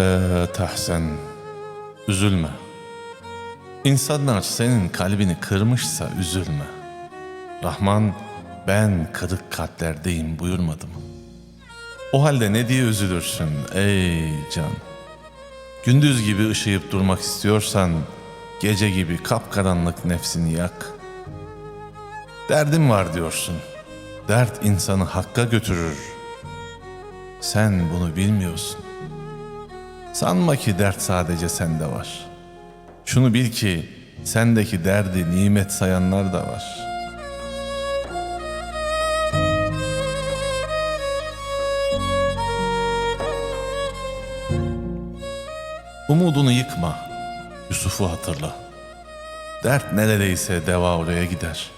La tahsen. Üzülme. İnsanlar senin kalbini kırmışsa üzülme. Rahman ben kırık kalplerdeyim buyurmadı mı? O halde ne diye üzülürsün ey can? Gündüz gibi ışıyıp durmak istiyorsan gece gibi kapkaranlık nefsini yak. Derdim var diyorsun. Dert insanı hakka götürür. Sen bunu bilmiyorsun. Sanma ki dert sadece sende var. Şunu bil ki sendeki derdi nimet sayanlar da var. Umudunu yıkma. Yusuf'u hatırla. Dert neredeyse deva oraya gider.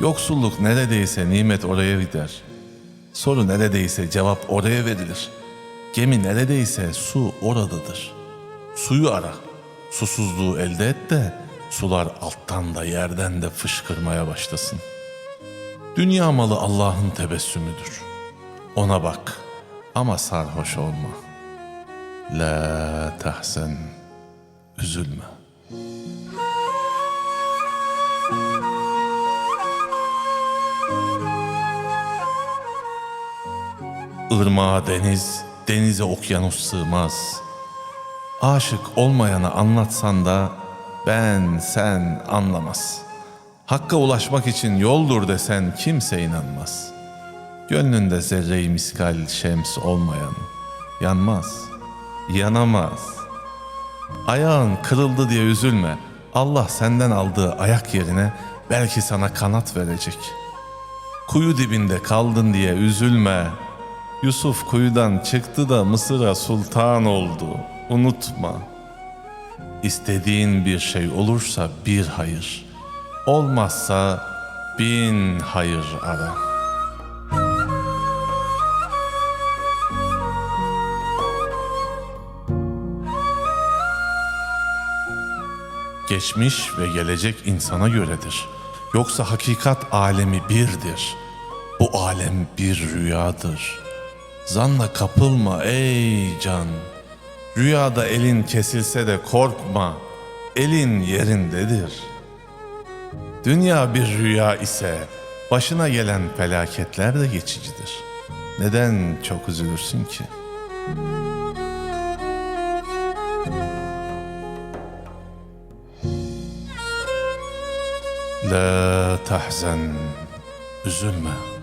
Yoksulluk neredeyse nimet oraya gider. Soru neredeyse cevap oraya verilir. Gemi neredeyse su oradadır. Suyu ara. Susuzluğu elde et de sular alttan da yerden de fışkırmaya başlasın. Dünya malı Allah'ın tebessümüdür. Ona bak ama sarhoş olma. La tahsen. Üzülme. Irmağa deniz, denize okyanus sığmaz. Aşık olmayanı anlatsan da ben sen anlamaz. Hakka ulaşmak için yoldur desen kimse inanmaz. Gönlünde zerre-i miskal şems olmayan yanmaz, yanamaz. Ayağın kırıldı diye üzülme. Allah senden aldığı ayak yerine belki sana kanat verecek. Kuyu dibinde kaldın diye üzülme. Yusuf kuyudan çıktı da Mısır'a sultan oldu. Unutma. İstediğin bir şey olursa bir hayır. Olmazsa bin hayır ara. Geçmiş ve gelecek insana göredir. Yoksa hakikat alemi birdir. Bu alem bir rüyadır. Zanla kapılma ey can. Rüyada elin kesilse de korkma. Elin yerindedir. Dünya bir rüya ise başına gelen felaketler de geçicidir. Neden çok üzülürsün ki? La tahzen. Üzülme.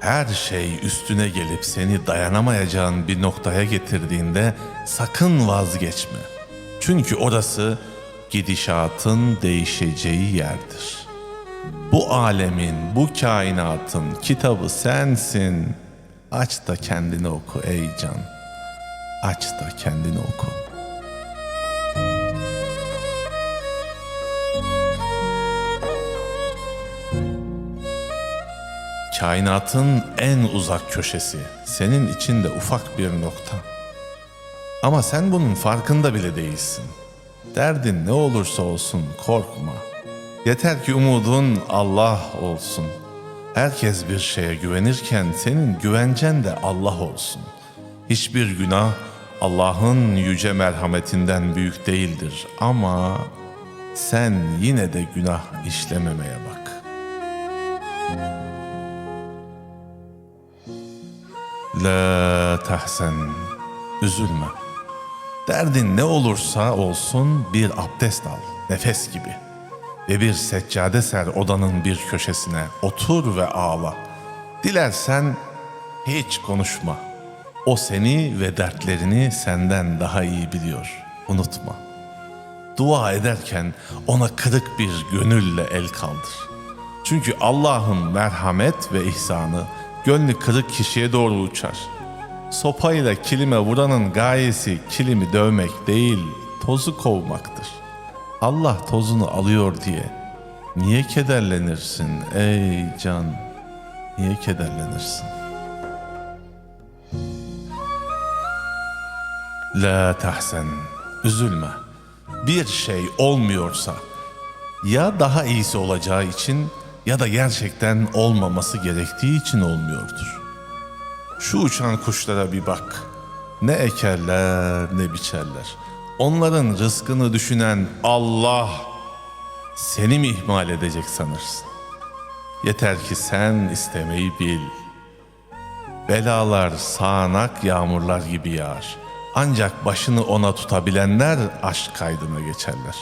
Her şey üstüne gelip seni dayanamayacağın bir noktaya getirdiğinde sakın vazgeçme. Çünkü orası gidişatın değişeceği yerdir. Bu alemin, bu kainatın kitabı sensin. Aç da kendini oku ey can. Aç da kendini oku. Kainatın en uzak köşesi, senin için de ufak bir nokta. Ama sen bunun farkında bile değilsin. Derdin ne olursa olsun korkma. Yeter ki umudun Allah olsun. Herkes bir şeye güvenirken senin güvencen de Allah olsun. Hiçbir günah Allah'ın yüce merhametinden büyük değildir ama sen yine de günah işlememeye bak.'' La tahsen. Üzülme. Derdin ne olursa olsun bir abdest al. Nefes gibi. Ve bir seccade ser odanın bir köşesine. Otur ve ağla. Dilersen hiç konuşma. O seni ve dertlerini senden daha iyi biliyor. Unutma. Dua ederken ona kırık bir gönülle el kaldır. Çünkü Allah'ın merhamet ve ihsanı gönlü kırık kişiye doğru uçar. Sopayla kilime vuranın gayesi kilimi dövmek değil, tozu kovmaktır. Allah tozunu alıyor diye niye kederlenirsin ey can? Niye kederlenirsin? La tahsen, üzülme. Bir şey olmuyorsa ya daha iyisi olacağı için ya da gerçekten olmaması gerektiği için olmuyordur. Şu uçan kuşlara bir bak. Ne ekerler ne biçerler. Onların rızkını düşünen Allah seni mi ihmal edecek sanırsın? Yeter ki sen istemeyi bil. Belalar sağanak yağmurlar gibi yağar. Ancak başını ona tutabilenler aşk kaydına geçerler.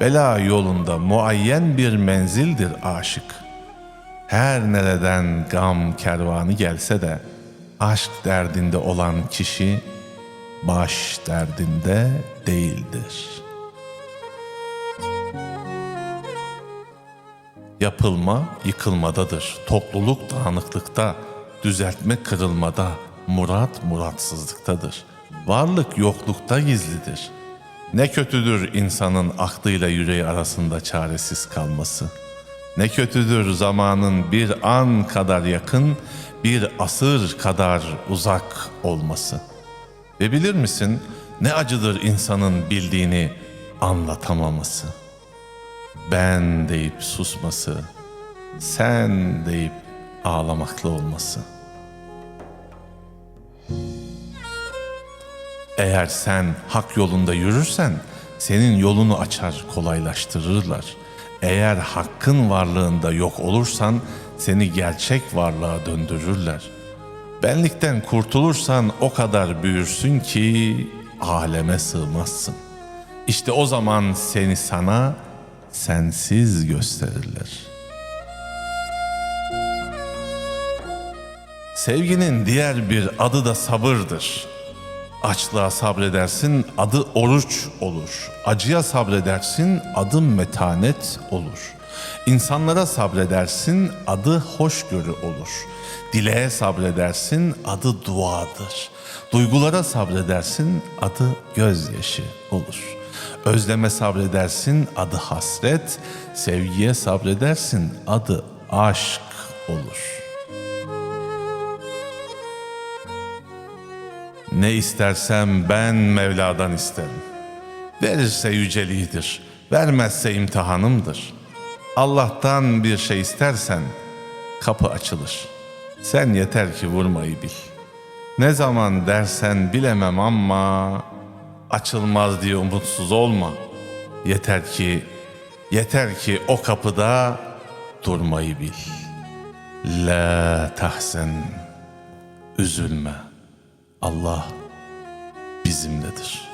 Bela yolunda muayyen bir menzildir aşık. Her nereden gam kervanı gelse de aşk derdinde olan kişi baş derdinde değildir. Yapılma yıkılmadadır, topluluk dağınıklıkta, düzeltme kırılmada, murat muratsızlıktadır. Varlık yoklukta gizlidir. Ne kötüdür insanın aklıyla yüreği arasında çaresiz kalması. Ne kötüdür zamanın bir an kadar yakın, bir asır kadar uzak olması. Ve bilir misin ne acıdır insanın bildiğini anlatamaması. Ben deyip susması, sen deyip ağlamaklı olması. Eğer sen hak yolunda yürürsen senin yolunu açar kolaylaştırırlar. Eğer hakkın varlığında yok olursan seni gerçek varlığa döndürürler. Benlikten kurtulursan o kadar büyürsün ki aleme sığmazsın. İşte o zaman seni sana sensiz gösterirler. Sevginin diğer bir adı da sabırdır. Açlığa sabredersin adı oruç olur. Acıya sabredersin adı metanet olur. İnsanlara sabredersin adı hoşgörü olur. Dileğe sabredersin adı duadır. Duygulara sabredersin adı gözyaşı olur. Özleme sabredersin adı hasret. Sevgiye sabredersin adı aşk olur.'' Ne istersem ben Mevla'dan isterim. Verirse yüceliğidir, vermezse imtihanımdır. Allah'tan bir şey istersen kapı açılır. Sen yeter ki vurmayı bil. Ne zaman dersen bilemem ama açılmaz diye umutsuz olma. Yeter ki yeter ki o kapıda durmayı bil. La tahsen üzülme. Allah bizimledir.